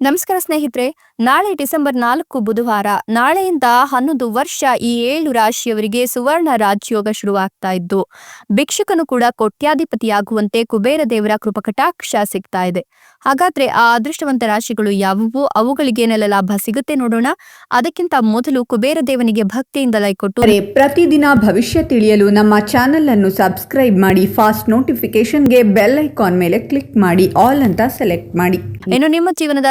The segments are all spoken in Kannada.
ನಮಸ್ಕಾರ ಸ್ನೇಹಿತರೆ ನಾಳೆ ಡಿಸೆಂಬರ್ ನಾಲ್ಕು ಬುಧವಾರ ನಾಳೆಯಿಂದ ಹನ್ನೊಂದು ವರ್ಷ ಈ ಏಳು ರಾಶಿಯವರಿಗೆ ಸುವರ್ಣ ರಾಜ್ಯೋಗ ಶುರುವಾಗ್ತಾ ಇದ್ದು ಭಿಕ್ಷುಕನು ಕೂಡ ಕೋಟ್ಯಾಧಿಪತಿಯಾಗುವಂತೆ ಕುಬೇರ ದೇವರ ಕೃಪಕಟಾಕ್ಷ ಸಿಗ್ತಾ ಇದೆ. ಹಾಗಾದ್ರೆ ಆ ಅದೃಷ್ಟವಂತ ರಾಶಿಗಳು ಯಾವುವು? ಅವುಗಳಿಗೇನೆಲ್ಲ ಲಾಭ ಸಿಗುತ್ತೆ ನೋಡೋಣ. ಅದಕ್ಕಿಂತ ಮೊದಲು ಕುಬೇರ ದೇವನಿಗೆ ಭಕ್ತಿಯಿಂದ ಲೈಕ್ ಕೊಟ್ಟು ಪ್ರತಿದಿನ ಭವಿಷ್ಯ ತಿಳಿಯಲು ನಮ್ಮ ಚಾನೆಲ್ ಅನ್ನು ಸಬ್ಸ್ಕ್ರೈಬ್ ಮಾಡಿ ಫಾಸ್ಟ್ ನೋಟಿಫಿಕೇಶನ್ಗೆ ಬೆಲ್ ಐಕಾನ್ ಮೇಲೆ ಕ್ಲಿಕ್ ಮಾಡಿ ಆಲ್ ಅಂತ ಸೆಲೆಕ್ಟ್ ಮಾಡಿ. ಇನ್ನು ನಿಮ್ಮ ಜೀವನದ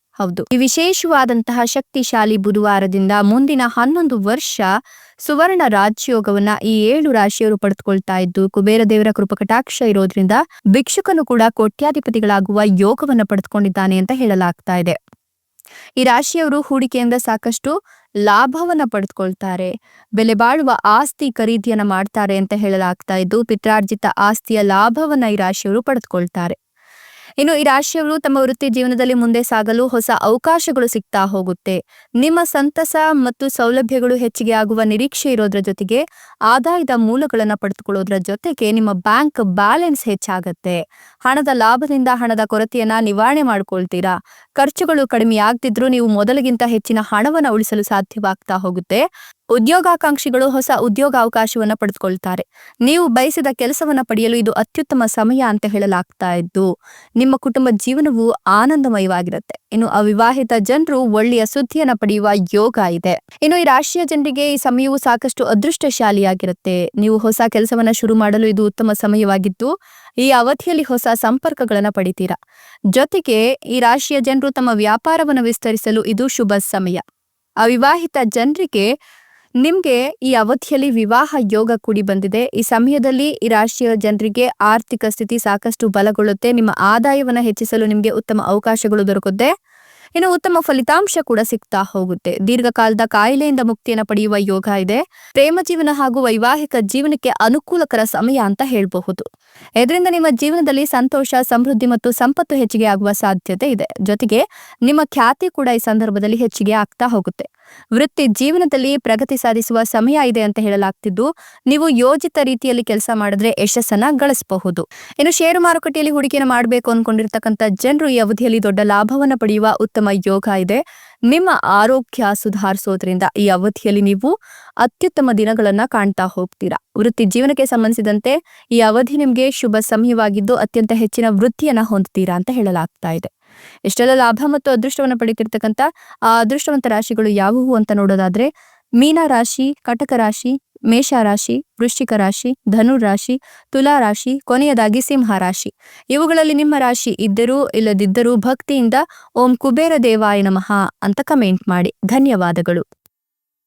ಹೌದು. ಈ ವಿಶೇಷವಾದಂತಹ ಶಕ್ತಿಶಾಲಿ ಬುಧವಾರದಿಂದ ಮುಂದಿನ ಹನ್ನೊಂದು ವರ್ಷ ಸುವರ್ಣ ರಾಜ್ಯೋಗವನ್ನ ಈ ಏಳು ರಾಶಿಯವರು ಪಡೆದುಕೊಳ್ತಾ ಇದ್ದು, ಕುಬೇರ ದೇವರ ಕೃಪಕಟಾಕ್ಷ ಇರೋದ್ರಿಂದ ಭಿಕ್ಷುಕನು ಕೂಡ ಕೋಟ್ಯಾಧಿಪತಿಗಳಾಗುವ ಯೋಗವನ್ನ ಪಡೆದುಕೊಂಡಿದ್ದಾನೆ ಅಂತ ಹೇಳಲಾಗ್ತಾ ಇದೆ. ಈ ರಾಶಿಯವರು ಹೂಡಿಕೆಯಿಂದ ಸಾಕಷ್ಟು ಲಾಭವನ್ನ ಪಡೆದುಕೊಳ್ತಾರೆ. ಬೆಲೆ ಬಾಳುವ ಆಸ್ತಿ ಖರೀದಿಯನ್ನ ಮಾಡ್ತಾರೆ ಅಂತ ಹೇಳಲಾಗ್ತಾ ಇದ್ದು, ಪಿತ್ರಾರ್ಜಿತ ಆಸ್ತಿಯ ಲಾಭವನ್ನ ಈ ರಾಶಿಯವರು ಪಡೆದುಕೊಳ್ತಾರೆ. ಇನ್ನು ಈ ರಾಶಿಯವರು ತಮ್ಮ ವೃತ್ತಿ ಜೀವನದಲ್ಲಿ ಮುಂದೆ ಸಾಗಲು ಹೊಸ ಅವಕಾಶಗಳು ಸಿಗ್ತಾ ಹೋಗುತ್ತೆ. ನಿಮ್ಮ ಸಂತಸ ಮತ್ತು ಸೌಲಭ್ಯಗಳು ಹೆಚ್ಚಿಗೆ ಆಗುವ ನಿರೀಕ್ಷೆ ಇರೋದ್ರ ಜೊತೆಗೆ ಆದಾಯದ ಮೂಲಗಳನ್ನು ಪಡೆದುಕೊಳ್ಳೋದ್ರ ಜೊತೆಗೆ ನಿಮ್ಮ ಬ್ಯಾಂಕ್ ಬ್ಯಾಲೆನ್ಸ್ ಹೆಚ್ಚಾಗತ್ತೆ. ಹಣದ ಲಾಭದಿಂದ ಹಣದ ಕೊರತೆಯನ್ನ ನಿವಾರಣೆ ಮಾಡ್ಕೊಳ್ತೀರಾ. ಖರ್ಚುಗಳು ಕಡಿಮೆ ಆಗ್ತಿದ್ರು ನೀವು ಮೊದಲಿಗಿಂತ ಹೆಚ್ಚಿನ ಹಣವನ್ನ ಉಳಿಸಲು ಸಾಧ್ಯವಾಗ್ತಾ ಹೋಗುತ್ತೆ. ಉದ್ಯೋಗಾಕಾಂಕ್ಷಿಗಳು ಹೊಸ ಉದ್ಯೋಗ ಅವಕಾಶವನ್ನ ಪಡೆದುಕೊಳ್ತಾರೆ. ನೀವು ಬಯಸಿದ ಕೆಲಸವನ್ನ ಪಡೆಯಲು ಇದು ಅತ್ಯುತ್ತಮ ಸಮಯ ಅಂತ ಹೇಳಲಾಗ್ತಾ ಇದ್ದು, ನಿಮ್ಮ ಕುಟುಂಬ ಜೀವನವು ಆನಂದಮಯವಾಗಿರುತ್ತೆ. ಇನ್ನು ಅವಿವಾಹಿತ ಜನರು ಒಳ್ಳೆಯ ಸುದ್ದಿಯನ್ನ ಪಡೆಯುವ ಯೋಗ ಇದೆ. ಇನ್ನು ಈ ರಾಶಿಯ ಜನರಿಗೆ ಈ ಸಮಯವು ಸಾಕಷ್ಟು ಅದೃಷ್ಟಶಾಲಿಯಾಗಿರುತ್ತೆ. ನೀವು ಹೊಸ ಕೆಲಸವನ್ನ ಶುರು ಮಾಡಲು ಇದು ಉತ್ತಮ ಸಮಯವಾಗಿದ್ದು, ಈ ಅವಧಿಯಲ್ಲಿ ಹೊಸ ಸಂಪರ್ಕಗಳನ್ನ ಪಡಿತೀರಾ? ಜೊತೆಗೆ ಈ ರಾಶಿಯ ಜನರು ತಮ್ಮ ವ್ಯಾಪಾರವನ್ನು ವಿಸ್ತರಿಸಲು ಇದು ಶುಭ ಸಮಯ. ಅವಿವಾಹಿತ ಜನರಿಗೆ ನಿಮ್ಗೆ ಈ ಅವಧಿಯಲ್ಲಿ ವಿವಾಹ ಯೋಗ ಕೂಡಿ ಬಂದಿದೆ. ಈ ಸಮಯದಲ್ಲಿ ಈ ರಾಶಿಯ ಜನರಿಗೆ ಆರ್ಥಿಕ ಸ್ಥಿತಿ ಸಾಕಷ್ಟು ಬಲಗೊಳ್ಳುತ್ತೆ. ನಿಮ್ಮ ಆದಾಯವನ್ನ ಹೆಚ್ಚಿಸಲು ನಿಮ್ಗೆ ಉತ್ತಮ ಅವಕಾಶಗಳು ದೊರಕುತ್ತೆ. ಇನ್ನು ಉತ್ತಮ ಫಲಿತಾಂಶ ಕೂಡ ಸಿಗ್ತಾ ಹೋಗುತ್ತೆ. ದೀರ್ಘಕಾಲದ ಕಾಯಿಲೆಯಿಂದ ಮುಕ್ತಿಯನ್ನು ಪಡೆಯುವ ಯೋಗ ಇದೆ. ಪ್ರೇಮ ಜೀವನ ಹಾಗೂ ವೈವಾಹಿಕ ಜೀವನಕ್ಕೆ ಅನುಕೂಲಕರ ಸಮಯ ಅಂತ ಹೇಳಬಹುದು. ಇದರಿಂದ ನಿಮ್ಮ ಜೀವನದಲ್ಲಿ ಸಂತೋಷ, ಸಮೃದ್ಧಿ ಮತ್ತು ಸಂಪತ್ತು ಹೆಚ್ಚಿಗೆ ಆಗುವ ಸಾಧ್ಯತೆ ಇದೆ. ಜೊತೆಗೆ ನಿಮ್ಮ ಖ್ಯಾತಿ ಕೂಡ ಈ ಸಂದರ್ಭದಲ್ಲಿ ಹೆಚ್ಚಿಗೆ ಆಗ್ತಾ ಹೋಗುತ್ತೆ. ವೃತ್ತಿ ಜೀವನದಲ್ಲಿ ಪ್ರಗತಿ ಸಾಧಿಸುವ ಸಮಯ ಇದೆ ಅಂತ ಹೇಳಲಾಗ್ತಿದ್ದು, ನೀವು ಯೋಜಿತ ರೀತಿಯಲ್ಲಿ ಕೆಲಸ ಮಾಡಿದ್ರೆ ಯಶಸ್ಸನ್ನ ಗಳಿಸಬಹುದು. ಇನ್ನು ಷೇರು ಮಾರುಕಟ್ಟೆಯಲ್ಲಿ ಹೂಡಿಕೆಯನ್ನು ಮಾಡಬೇಕು ಅನ್ಕೊಂಡಿರ್ತಕ್ಕಂಥ ಜನರು ಈ ಅವಧಿಯಲ್ಲಿ ದೊಡ್ಡ ಲಾಭವನ್ನು ಪಡೆಯುವ ಉತ್ತಮ ಯೋಗ ಇದೆ. ನಿಮ್ಮ ಆರೋಗ್ಯ ಸುಧಾರಿಸೋದ್ರಿಂದ ಈ ಅವಧಿಯಲ್ಲಿ ನೀವು ಅತ್ಯುತ್ತಮ ದಿನಗಳನ್ನ ಕಾಣ್ತಾ ಹೋಗ್ತೀರಾ. ವೃತ್ತಿ ಜೀವನಕ್ಕೆ ಸಂಬಂಧಿಸಿದಂತೆ ಈ ಅವಧಿ ನಿಮ್ಗೆ ಶುಭ ಸಮಯವಾಗಿದ್ದು ಅತ್ಯಂತ ಹೆಚ್ಚಿನ ವೃತ್ತಿಯನ್ನ ಹೊಂದ್ತೀರಾ ಅಂತ ಹೇಳಲಾಗ್ತಾ ಇದೆ. ಇಷ್ಟೆಲ್ಲ ಲಾಭ ಮತ್ತು ಅದೃಷ್ಟವನ್ನು ಪಡೀತಿರ್ತಕ್ಕಂಥ ಆ ಅದೃಷ್ಟವಂತ ರಾಶಿಗಳು ಯಾವುವು ಅಂತ ನೋಡೋದಾದ್ರೆ ಮೀನ ರಾಶಿ, ಕಟಕ ರಾಶಿ, ಮೇಷ ರಾಶಿ, ವೃಶ್ಚಿಕ ರಾಶಿ, ಧನು ರಾಶಿ, ತುಲಾ ರಾಶಿ, ಕೊನೆಯದಾಗಿ ಸಿಂಹ ರಾಶಿ. ಇವುಗಳಲ್ಲಿ ನಿಮ್ಮ ರಾಶಿ ಇದ್ದರೂ ಇಲ್ಲದಿದ್ದರೂ ಭಕ್ತಿಯಿಂದ ಓಂ ಕುಬೇರ ದೇವಾಯ ನಮಃ ಅಂತ ಕಮೆಂಟ್ ಮಾಡಿ. ಧನ್ಯವಾದಗಳು.